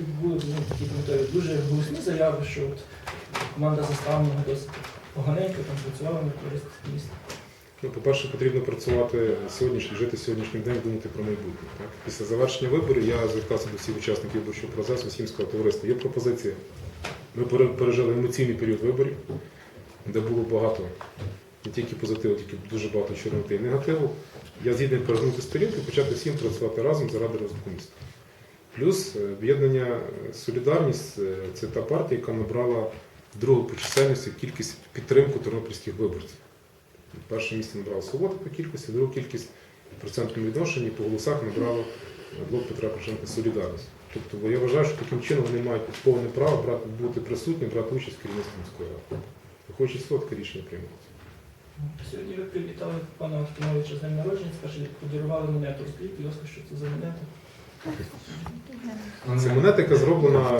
були ну, такі пам'ятаю, дуже голосні заяви, що от команда заставного досить поганенько там працювала на користь міста. Ну, по-перше, потрібно працювати сьогоднішній, жити сьогоднішнім днем, думати про майбутнє. Так? Після завершення виборів я звертався до всіх учасників виборчого процесу, всім сказав, товариство, є пропозиція. Ми пережили емоційний період виборів, де було багато не тільки позитиву, тільки дуже багато чорноти і негативу. Я згідний перегнути сторінку і почати всім працювати разом заради розвитку міста. Плюс е, об'єднання е, Солідарність е, це та партія, яка набрала другу по чисельності кількість підтримку тернопільських виборців. Перше місце набрала Свобода по кількості, другу кількість в процентному відношенні по голосах набрала блок Петра Порошенка Солідарність. Тобто я вважаю, що таким чином вони мають повне право брати, бути присутні, брати участь в керівництві міської ради. З того, таке рішення приймається. Сьогодні ви привітали пана Антоновича з днем народження, скажіть, подарували монету. Розкажіть, будь ласка, що це за монета? Це монетика зроблена